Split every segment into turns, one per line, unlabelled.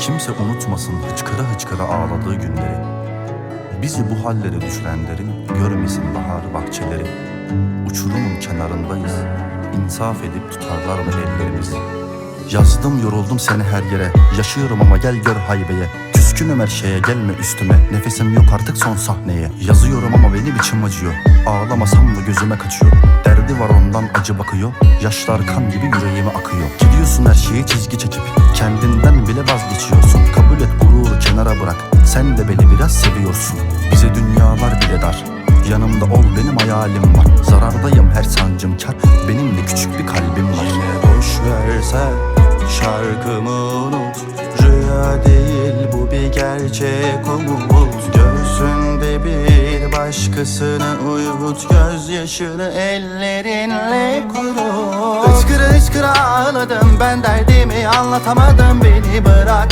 Kimse unutmasın hıçkıra hıçkıra ağladığı günleri. Bizi bu hallere düşürenlerin görmesin baharı bahçeleri. Uçurumun kenarındayız İnsaf edip tutarlar mı ellerimizi? Yazdım yoruldum seni her yere. Yaşıyorum ama gel gör haybeye Küskünüm her şeye gelme üstüme. Nefesim yok artık son sahneye. Yazıyorum ama benim içim acıyor. Ağlamasam da gözüme kaçıyor. Derdi var ondan acı bakıyor. Yaşlar kan gibi yüreğime akıyor. Gidiyorsun her şeyi çizgi çekip. Kendinden bile vazgeçiyorsun Kabul et gururu kenara bırak. Sen de beni biraz seviyorsun. Bize dünyalar bile dar. Yanımda ol benim hayalim var. Zarardayım her sancım kar. Benim de küçük bir kalbim var. Yine boş versen şarkımı bir gerçek umut. Göğsünde bir başkasını uyut. Gözyaşını ellerinle kurut Hıçkıra hıçkıra ağladım. Ben derdimi anlatamadım. Beni bırak.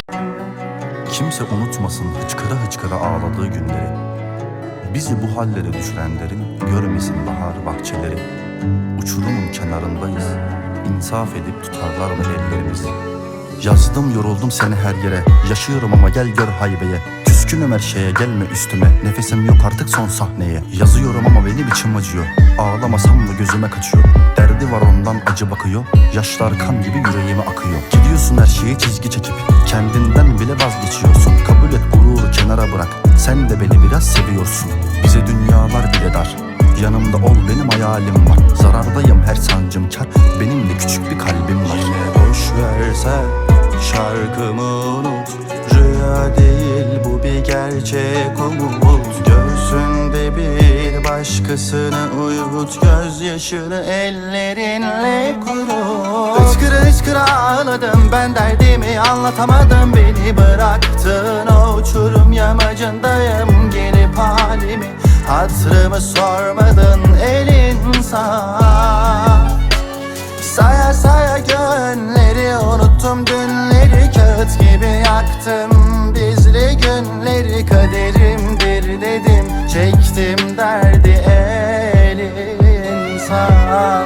Kimse unutmasın hıçkıra hıçkıra ağladığı günleri. Bizi bu hallere düşürenlerin görmesin baharı bahçeleri. Uçurumun kenarındayız. İnsaf edip tutarlar mı ellerimizi Yazdım yoruldum seni her yere. Yaşıyorum ama gel gör haybeye. Küskünüm her şeye gelme üstüme. Nefesim yok artık son sahneye. Yazıyorum ama benim içim acıyor. Ağlamasam da gözüme kaçıyor. Derdi var ondan acı bakıyor. Yaşlar kan gibi yüreğime akıyor. Gidiyorsun her şeyi çizgi çekip. Kendinden bile vazgeçiyorsun. Kabul et gururu kenara bırak. Sen de beni biraz seviyorsun. Bize dünyalar bile dar. Yanımda ol benim hayalim var. Zarardayım her sancım şarkımı unut. Rüya değil bu bir gerçek umut. Göğsünde bir başkasını uyut. Gözyaşını ellerinle kurut. Hıçkıra hıçkıra ağladım. Ben derdimi anlatamadım. Beni bıraktın. O uçurum yamacındayım. Gelip halimi hatırımı sormadın. Elin sağ Kağıt gibi yaktım bizli günleri Kaderimdir dedim. Çektim derdi elin saf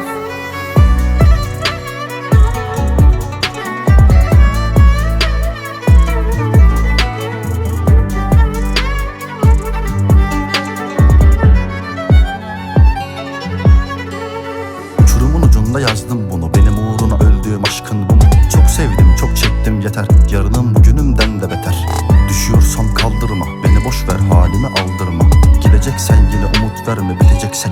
boş ver halime aldırma. Gideceksen yine umut verme bitecekse